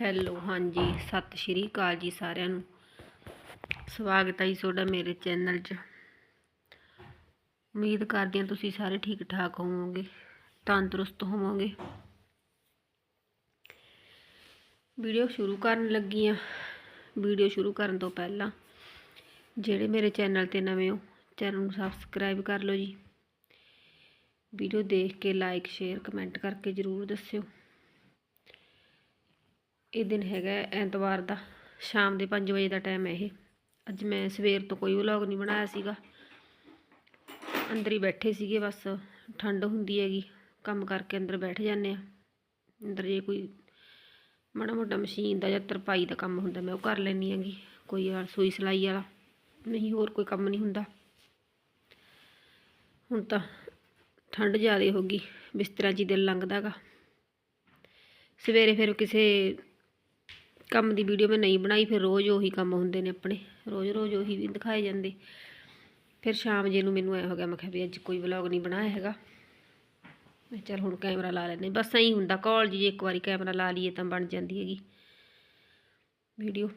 Hello, ਹਾਂਜੀ, ਸਤਿ ਸ਼੍ਰੀ ਅਕਾਲ ਜੀ ਸਾਰਿਆਂ ਨੂੰ। ਸਵਾਗਤ ਹੈ ਜੀ ਤੁਹਾਡਾ ਮੇਰੇ ਚੈਨਲ 'ਚ। ਉਮੀਦ ਕਰਦੀ ਹਾਂ ਤੁਸੀਂ ਸਾਰੇ ਠੀਕ ਠਾਕ ਹੋਵੋਗੇ, ਤੰਦਰੁਸਤ ਹੋਵੋਗੇ। ਵੀਡੀਓ ਸ਼ੁਰੂ ਕਰਨ ਲੱਗੀ ਹਾਂ। ਵੀਡੀਓ ਸ਼ੁਰੂ ਕਰਨ ਤੋਂ ਪਹਿਲਾਂ ਜਿਹੜੇ ਮੇਰੇ ਚੈਨਲ ਤੇ ਨਵੇਂ ਹੋ, ਚੈਨਲ ਨੂੰ ਸਬਸਕ੍ਰਾਈਬ ਕਰ ਲਓ ਜੀ। ਵੀਡੀਓ ਦੇਖ ਕੇ ਲਾਈਕ, ਸ਼ੇਅਰ, ਕਮੈਂਟ ਕਰਕੇ ਜ਼ਰੂਰ ਦੱਸਿਓ। ਇਹ ਦਿਨ ਹੈਗਾ ਐਤਵਾਰ ਦਾ, ਸ਼ਾਮ ਦੇ 5 ਵਜੇ ਦਾ ਟਾਈਮ ਹੈ ਇਹ। ਅੱਜ ਮੈਂ ਸਵੇਰ ਤੋਂ ਕੋਈ ਵਲੌਗ ਨਹੀਂ ਬਣਾਇਆ ਸੀਗਾ। ਅੰਦਰ ਹੀ ਬੈਠੇ ਸੀਗੇ, ਬਸ ਠੰਡ ਹੁੰਦੀ ਹੈਗੀ, ਕੰਮ ਕਰਕੇ ਅੰਦਰ ਬੈਠ ਜਾਂਦੇ ਆ ਅੰਦਰ ਜੇ ਕੋਈ ਮਾੜਾ ਮੋਟਾ ਮਸ਼ੀਨ ਦਾ ਜਾਂ ਤਰਪਾਈ ਦਾ ਕੰਮ ਹੁੰਦਾ, ਮੈਂ ਉਹ ਕਰ ਲੈਂਦੀ ਹੈਗੀ, ਕੋਈ ਆ ਸੂਈ ਸਿਲਾਈ ਵਾਲਾ। ਨਹੀਂ, ਹੋਰ ਕੋਈ ਕੰਮ ਨਹੀਂ ਹੁੰਦਾ। ਹੁਣ ਤਾਂ ਠੰਡ ਜ਼ਿਆਦਾ ਹੋ ਗਈ ਬਿਸਤਰਾ 'ਚ ਹੀ ਦਿਲ ਲੰਘਦਾ ਗਾ ਸਵੇਰੇ ਫਿਰ ਕਿਸੇ ਕੰਮ ਦੀ ਵੀਡੀਓ ਮੈਂ ਨਹੀਂ ਬਣਾਈ, ਫਿਰ ਰੋਜ਼ ਉਹੀ ਕੰਮ ਹੁੰਦੇ ਨੇ ਆਪਣੇ। ਰੋਜ਼ ਰੋਜ਼ ਉਹੀ ਵੀ ਦਿਖਾਏ ਜਾਂਦੇ। ਫਿਰ ਸ਼ਾਮ ਜੇ ਨੂੰ ਮੈਨੂੰ ਐ ਹੋ ਗਿਆ ਮੈਂ ਕਿਹਾ ਵੀ ਅੱਜ ਕੋਈ ਵਲੌਗ ਨਹੀਂ ਬਣਾਇਆ ਹੈਗਾ। ਮੈਂ ਚੱਲ ਹੁਣ ਕੈਮਰਾ ਲਾ ਲੈਂਦੇ ਬਸ ਐਂ ਹੁੰਦਾ ਕਾਲਜ ਜੇ ਇੱਕ ਵਾਰੀ ਕੈਮਰਾ ਲਾ ਲਈਏ ਤਾਂ ਬਣ ਜਾਂਦੀ ਹੈਗੀ ਵੀਡੀਓ।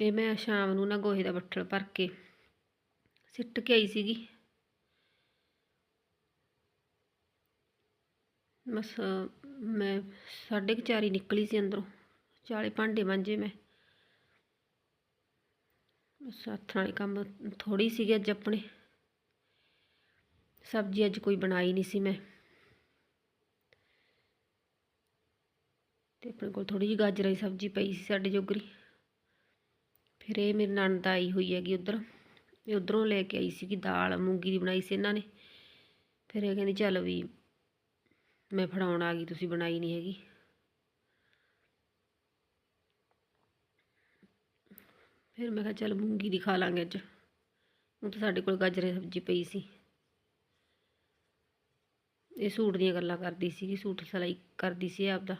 ਇਹ ਮੈਂ ਸ਼ਾਮ ਨੂੰ ਨਾ ਗੋਹੇ ਦਾ ਬੱਠਲ ਭਰ ਕੇ ਸਿੱਟ ਕੇ ਆਈ ਸੀਗੀ। ਬਸ ਮੈਂ ਸਾਢੇ ਕੁ ਚਾਰ ਨਿਕਲੀ ਸੀ ਅੰਦਰੋਂ। ਚਾਲੇ ਭਾਂਡੇ ਮਾਂਜੇ ਮੈਂ। ਬਸ ਵਾਲੇ ਕੰਮ ਥੋੜੀ ਸੀਗੇ ਅੱਜ ਆਪਣੇ। ਸਬਜ਼ੀ ਅੱਜ ਕੋਈ ਬਣਾਈ ਨਹੀਂ ਸੀ ਮੈਂ। ਤੇ ਆਪਣੇ ਕੋਲ ਥੋੜੀ ਜਿਹੀ ਗਾਜਰਾਂ ਦੀ ਸਬਜ਼ੀ ਪਈ ਸੀ ਸਾਡੇ ਜੋਗਰੀ। ਫਿਰ ਇਹ ਮੇਰੇ ਨਣਦ ਆਈ ਹੋਈ ਹੈਗੀ ਉਧਰ। ਇਹ ਉਧਰੋਂ ਲੈ ਕੇ ਆਈ ਸੀਗੀ ਦਾਲ, ਮੂੰਗੀ ਦੀ ਬਣਾਈ ਸੀ ਇਹਨਾਂ ਨੇ। ਫਿਰ ਇਹ ਕਹਿੰਦੀ, ਚੱਲ ਵੀ ਮੈਂ ਫੜਾਉਣ ਆ ਗਈ, ਤੁਸੀਂ ਬਣਾਈ ਨਹੀਂ ਹੈਗੀ। ਫਿਰ ਮੈਂ ਕਿਹਾ ਚੱਲ ਮੂੰਗੀ ਦੀ ਖਾ ਲਾਂਗੇ ਅੱਜ। ਹੁਣ ਤਾਂ ਸਾਡੇ ਕੋਲ ਗਾਜਰਾਂ ਦੀ ਸਬਜ਼ੀ ਪਈ ਸੀ। ਇਹ ਸੂਟ ਦੀਆਂ ਗੱਲਾਂ ਕਰਦੀ ਸੀਗੀ, ਸੂਟ ਸਿਲਾਈ ਕਰਦੀ ਸੀ ਆਪਦਾ।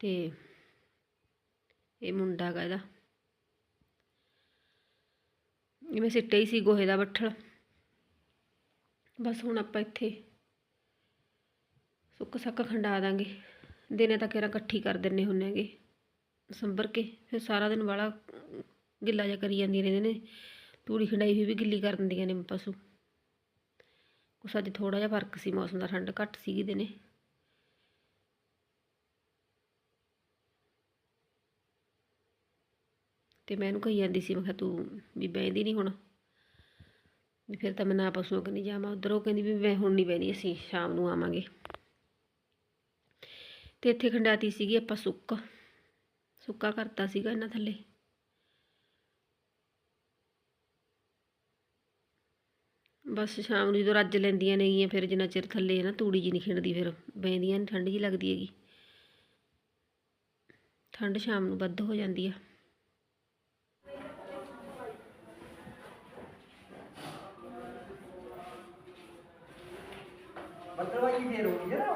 ਤੇ ਇਹ ਮੁੰਡਾ ਗਾ ਇਹਦਾ। ਇਹ ਮੈਂ ਸਿੱਟੇ ਹੀ ਸੀ ਗੋਹੇ ਦਾ ਬੱਠਲ। ਬਸ ਹੁਣ ਆਪਾਂ ਇੱਥੇ ਸੁੱਕ ਸੱਕ ਖੰਡਾ ਦਾਂਗੇ। ਦਿਨੇ ਤਾਂ ਕਿਹੜਾ ਇਕੱਠੀ ਕਰ ਦਿੰਨੇ ਹੁੰਨੇ ਹੈਗੇ। ਸੰਭਰ ਕੇ, ਫਿਰ ਸਾਰਾ ਦਿਨ ਵਾਲਾ ਗਿੱਲਾ ਜਿਹਾ ਕਰੀ ਜਾਂਦੀਆਂ ਰਹਿੰਦੇ ਨੇ। ਤੂੜੀ ਖੰਡਾਈ ਹੋਈ ਵੀ ਗਿੱਲੀ ਕਰ ਦਿੰਦੀਆਂ ਨੇ ਪਸ਼ੂ। ਕੁਛ ਅੱਜ ਥੋੜਾ ਜਿਹਾ ਫ਼ਰਕ ਸੀ, ਮੌਸਮ ਦਾ ਠੰਡ ਘੱਟ ਸੀਗੀ ਦਿਨੇ। ਤੇ ਮੈਂ ਇਹਨੂੰ ਕਹੀ ਜਾਂਦੀ ਸੀ, ਮੈਂ ਕਿਹਾ ਤੂੰ ਵੀ ਬਹਿੰਦੀ ਨਹੀਂ ਹੁਣ। ਵੀ ਫਿਰ ਤਾਂ ਮੈਂ ਨਾ ਪਸ਼ੂਆਂ ਕਹਿੰਦੀ ਜਾਵਾਂ, ਉਧਰ ਕਹਿੰਦੀ ਵੀ ਮੈਂ ਹੁਣ ਨਹੀਂ ਬਹਿਣੀ ਅਸੀਂ ਸ਼ਾਮ ਨੂੰ ਆਵਾਂਗੇ। ਤੇ ਇੱਥੇ ਖੰਡਾਤੀ ਸੀਗੀ ਆਪਾਂ ਸੁੱਕ। ਸੁੱਕਾ ਕਰਤਾ ਸੀਗਾ ਇਹਨਾਂ ਥੱਲੇ। ਬਸ ਸ਼ਾਮ ਨੂੰ ਜਦੋਂ ਰੱਜ ਲੈਂਦੀਆਂ ਨੇਗੀਆਂ, ਫਿਰ ਜਿੰਨਾ ਚਿਰ ਥੱਲੇ ਹੈ ਨਾ ਤੂੜੀ ਜੀ ਨਹੀਂ ਖਿੰਡਦੀ ਫਿਰ ਬਹਿੰਦੀਆਂ ਨਹੀਂ ਠੰਡ ਜੀ ਲੱਗਦੀ ਹੈਗੀ। ਠੰਡ ਸ਼ਾਮ ਨੂੰ ਵੱਧ ਹੋ ਜਾਂਦੀ ਆ। ਬੱਦਲਵਾਈ ਫੇਰ ਹੋ ਜਰਾ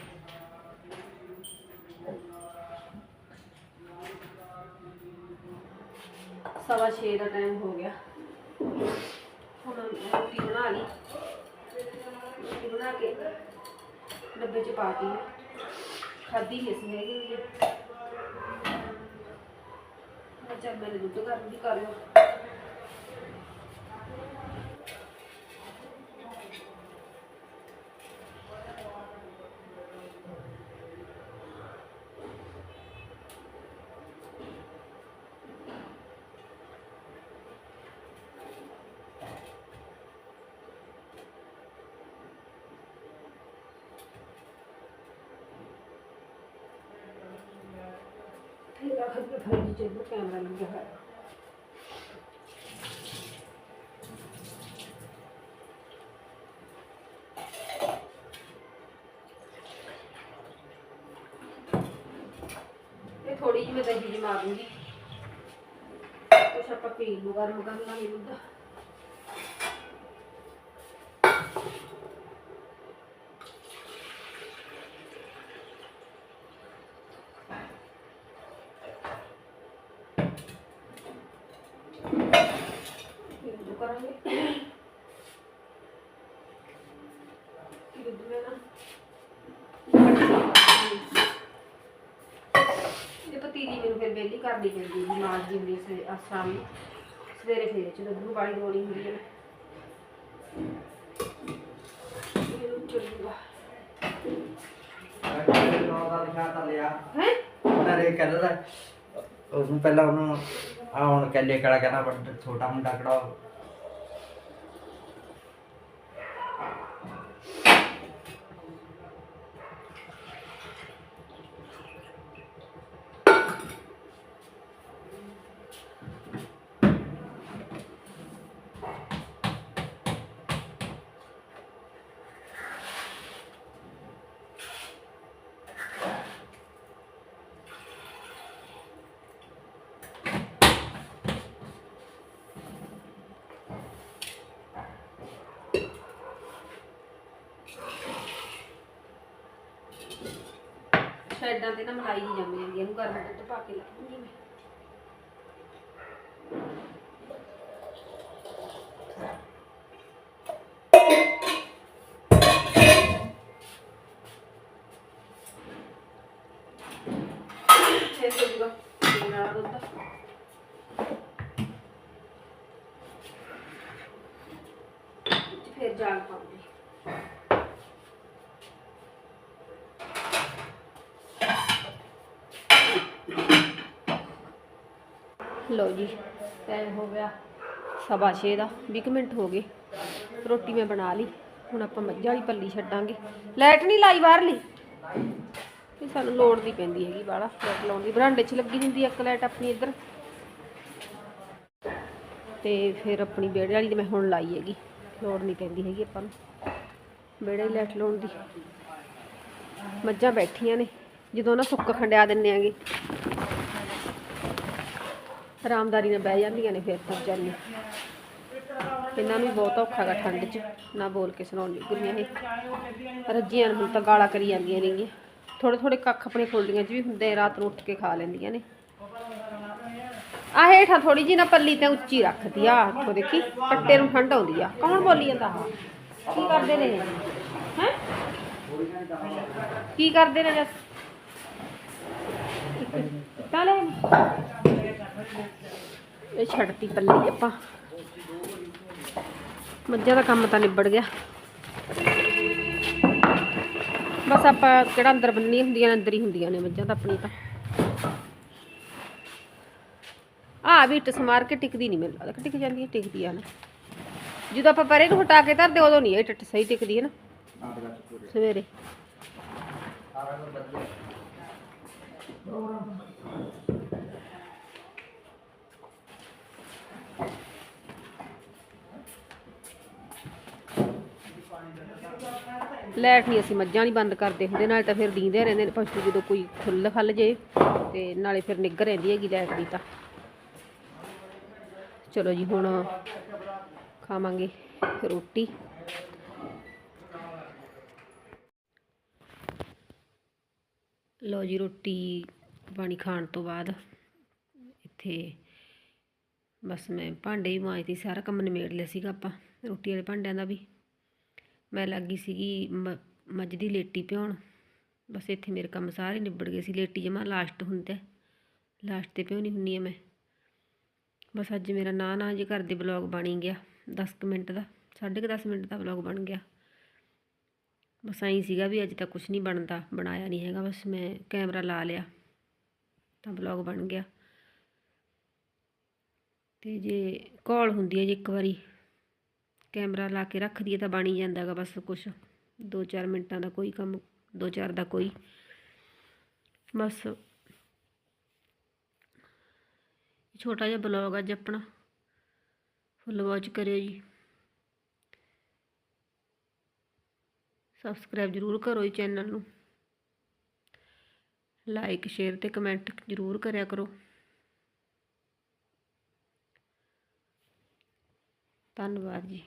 ਸਵਾ 6 ਦਾ ਟਾਈਮ ਹੋ ਗਿਆ। ਹੁਣ ਰੋਟੀ ਬਣਾ ਲਈ। ਰੋਟੀ ਬਣਾ ਕੇ ਡੱਬੇ 'ਚ ਪਾਤੀ ਖਾਦੀ ਨਹੀਂ ਸੀ ਹੈਗੀ। ਮੈਂ ਚੱਲ ਮੈਂ ਦੁੱਧ ਗਰਮ ਵੀ ਕਰ ਲਓ ਰੱਖਦੀ ਫਰਿੱਜ 'ਚ ਇੱਧਰ ਕੈਮਰਾ ਲੱਗਿਆ ਹੋਇਆ। ਇਹ ਥੋੜੀ ਜਿਹੀ ਮੈਂ ਦਹੀਂ ਜਮਾ ਦੂੰਗੀ ਕੁਛ ਆਪਾਂ ਪੀ ਲੂ ਗਰਮ ਕਰ ਲਾਂਗੇ ਦੁੱਧ ਫਿਰ ਦੁੱਧ ਕਰਾਂਗੇ ਕਿ ਦੁੱਧ ਮੈਂ ਨਾ ਇਹ ਪਤੀਲੀ ਮੈਨੂੰ ਫਿਰ ਬੇਲੀ ਕਰਨੀ ਪੈਂਦੀ ਹੈ ਮਾਲ ਜੀ ਹੁੰਦੀ ਸਵੇ ਨੂੰ ਸਵੇਰੇ ਫੇਰ ਚ ਦੁੱਧ ਨੂੰ। ਦੋਣੀ ਹੁੰਦੀ ਹੈ ਇਹ ਚੱਲੂਗਾ ਨੌ ਦਾ ਲਿਖਾ ਤਾਂ ਲਿਆ। ਹੈ? ਉਹਨਾਂ ਰੇ ਕਹਿੰਦਾ ਉਹਨੂੰ ਪਹਿਲਾਂ ਉਹਨੂੰ ਆ ਹੁਣ ਕੱਲੇ ਕਿਹੜਾ ਕਹਿੰਦਾ ਵੱਡਾ ਛੋਟਾ ਮੁੰਡਾ ਕਿਹੜਾ ਸਾਈਡਾਂ ਤੇ ਨਾ ਮਲਾਈ ਜੀ ਜੰਮ ਜਾਂਦੀ ਹੈ ਇਹਨੂੰ ਗਰਮ ਦੁੱਧ ਪਾ ਕੇ ਲਾਉਂਗੀ ਮੈਂ। ਫਿਰ ਜਾਲ ਪਾਉਂਗੀ ਲਓ ਜੀ ਟਾਈਮ ਹੋ ਗਿਆ ਸਵਾ ਛੇ ਦਾ 20 ਕੁ ਮਿੰਟ ਹੋ ਗਏ। ਰੋਟੀ ਮੈਂ ਬਣਾ ਲਈ, ਹੁਣ ਆਪਾਂ ਮੱਝਾਂ ਵਾਲੀ ਪੱਲੀ ਛੱਡਾਂਗੇ। ਲਾਈਟ ਨਹੀਂ ਲਾਈ ਬਾਹਰਲੀ? ਇਹ ਸਾਨੂੰ ਲੋੜ ਦੀ ਪੈਂਦੀ ਹੈਗੀ ਬਾਹਲਾ ਲਾਈਟ ਲਾਉਣ ਦੀ। ਬਰਾਂਡੇ 'ਚ ਲੱਗੀ ਹੁੰਦੀ ਇੱਕ ਲਾਈਟ ਆਪਣੀ ਇੱਧਰ। ਤੇ ਫਿਰ ਆਪਣੀ ਵਿਹੜੇ ਵਾਲੀ ਤੇ ਮੈਂ ਹੁਣ ਲਾਈ ਹੈਗੀ। ਲੋੜ ਨਹੀਂ ਪੈਂਦੀ ਹੈਗੀ ਆਪਾਂ ਨੂੰ, ਵਿਹੜੇ ਦੀ ਲਾਈਟ ਲਾਉਣ ਦੀ। ਮੱਝਾਂ ਬੈਠੀਆਂ ਨੇ, ਜਦੋਂ ਨਾ ਸੁੱਕ ਖੰਡਿਆ ਦਿੰਨੇ ਆਗੇ। ਆਰਾਮਦਾਰੀ ਨਾਲ ਬਹਿ ਜਾਂਦੀਆਂ ਨੇ ਫਿਰ ਤੁਰ ਜਾਂਦੀਆਂ। ਇਹਨਾਂ ਨੂੰ ਬਹੁਤ ਔਖਾ ਗਾ ਠੰਡ 'ਚ, ਨਾ ਬੋਲ ਕੇ ਸੁਣਾਉਣ ਗੁਰੀਆਂ ਇਹ। ਰੱਜੀਆਂ ਨੂੰ ਹੁਣ ਤਾਂ ਗਾਲਾਂ ਕਰੀ ਜਾਂਦੀਆਂ ਨੇਗੀਆਂ। ਥੋੜੇ ਥੋੜੇ ਕੱਖ ਆਪਣੇ ਖੋਲਦੀਆਂ 'ਚ ਵੀ ਹੁੰਦੇ ਰਾਤ ਨੂੰ ਉੱਠ ਕੇ ਖਾ ਲੈਂਦੀਆਂ ਨੇ। ਆ ਹੇਠਾਂ ਥੋੜੀ ਜੀ ਨਾ ਪੱਲੀ ਤੇ ਉੱਚੀ ਰੱਖਦੀ ਆ, ਆਖੋ ਦੇਖੀ, ਪੱਟੇ ਨੂੰ ਠੰਡ ਆਉਂਦੀ ਆ। ਕੌਣ ਬੋਲੀ ਜਾਂਦਾ ਆ ਕੀ ਕਰਦੇ ਨੇ? ਹੈ? ਕੀ ਕਰਦੇ ਨੇ ਜਸ? ਤਾਲੇ ਇਹ ਛੱਡਤੀ ਪੱਲੀ ਆਪਾਂ। ਮੱਝਾਂ ਦਾ ਕੰਮ ਤਾਂ ਨਿਬੜ ਗਿਆ। ਬਸ ਆਪਾਂ ਕਿਹੜਾ ਅੰਦਰ ਬੰਨੀ ਹੁੰਦੀਆਂ ਨੇ, ਅੰਦਰ ਹੀ ਹੁੰਦੀਆਂ ਨੇ ਮੱਝਾਂ ਤਾਂ ਆਪਣੀ ਤਾਂ। ਆ ਵੀ ਟਸ ਮਾਰ ਕੇ ਟਿਕਦੀ ਨਹੀਂ ਮੈਨੂੰ ਲੱਗਦਾ ਕਿ ਟਿਕ ਜਾਂਦੀ ਹੈ ਟਿਕਦੀ ਆ ਨਾ। ਜਦੋਂ ਆਪਾਂ ਪਰੇ ਨੂੰ ਹਟਾ ਕੇ ਧਰਦੇ, ਉਦੋਂ ਨਹੀਂ ਇਹ ਟੱਟ ਸਹੀ ਟਿਕਦੀ ਹੈ ਨਾ। ਸਵੇਰੇ। ਲਾਈਟ ਨਹੀਂ ਅਸੀਂ ਮੱਝਾਂ ਨਹੀਂ ਬੰਦ ਕਰਦੇ ਹੁੰਦੇ, ਨਾਲ ਤਾਂ ਫਿਰ ਦੀਂਦੇ ਰਹਿੰਦੇ ਨੇ ਪਸ਼ੂ ਜਦੋਂ ਕੋਈ ਖੁੱਲ ਖੱਲ ਜੇ ਤੇ ਨਾਲੇ ਫਿਰ ਨਿੱਘ ਰਹਿੰਦੀ ਹੈਗੀ ਲਾਈਟ ਦੀ ਤਾਂ। ਚਲੋ ਜੀ, ਹੁਣ ਖਾਵਾਂਗੇ ਰੋਟੀ। ਲਓ ਜੀ, ਰੋਟੀ ਪਾਣੀ ਖਾਣ ਤੋਂ ਬਾਅਦ ਇੱਥੇ ਬਸ ਮੈਂ ਭਾਂਡੇ ਵੀ ਮਾਂਜਦੀ ਸਾਰਾ ਕੰਮ ਨਿਮੇੜ ਲਿਆ ਸੀਗਾ ਆਪਾਂ, ਰੋਟੀ ਵਾਲੇ ਭਾਂਡਿਆਂ ਦਾ ਵੀ। ਮੈਂ ਲੱਗੀ ਸੀਗੀ ਮ- ਮੱਝ ਦੀ ਲੇਟੀ ਭਿਉਣ। ਬਸ ਇੱਥੇ ਮੇਰੇ ਕੰਮ ਸਾਰੇ ਨਿਬੜ ਗਏ ਸੀ। ਲੇਟੀ ਜਮਾ ਲਾਸਟ ਹੁੰਦਾ ਲਾਸਟ ਤੇ ਭਿਉਣੀ ਹੁੰਨੀ ਆ ਮੈਂ। ਬਸ ਅੱਜ ਮੇਰਾ ਨਾ ਨਾ ਜੇ ਘਰ ਦੇ ਬਲੌਗ ਬਣ ਗਿਆ। 10 ਕੁ ਮਿੰਟ ਦਾ, ਸਾਢੇ ਕੁ 10 ਮਿੰਟ ਦਾ ਬਲੌਗ ਬਣ ਗਿਆ। ਬਸ ਐਂ ਸੀਗਾ ਵੀ ਅੱਜ ਤਾਂ ਕੁਝ ਨਹੀਂ ਬਣਦਾ, ਬਣਾਇਆ ਨਹੀਂ ਹੈਗਾ। ਬਸ ਮੈਂ ਕੈਮਰਾ ਲਾ ਲਿਆ, ਤਾਂ ਬਲੌਗ ਬਣ ਗਿਆ। ਤੇ ਜੇ ਕਾਲ ਹੁੰਦੀ ਹੈ ਜੇ ਇੱਕ ਵਾਰੀ। ਕੈਮਰਾ ਲਾ ਕੇ ਰੱਖ ਦਈਏ ਤਾਂ ਬਣ ਹੀ ਜਾਂਦਾ ਗਾ ਬਸ ਕੁਛ। 2-4 ਮਿੰਟਾਂ ਦਾ ਕੋਈ ਕੰਮ 2-4 ਦਾ ਕੋਈ। ਬਸ। ਛੋਟਾ ਜਿਹਾ ਬਲੌਗ ਅੱਜ ਆਪਣਾ। ਫੁੱਲ ਵਾਚ ਕਰਿਓ ਜੀ। ਸਬਸਕ੍ਰਾਈਬ ਜ਼ਰੂਰ ਕਰੋ ਜੀ ਚੈਨਲ ਨੂੰ। ਲਾਈਕ, ਸ਼ੇਅਰ ਤੇ ਕਮੈਂਟ ਜ਼ਰੂਰ ਕਰਿਆ ਕਰੋ। ਧੰਨਵਾਦ ਜੀ।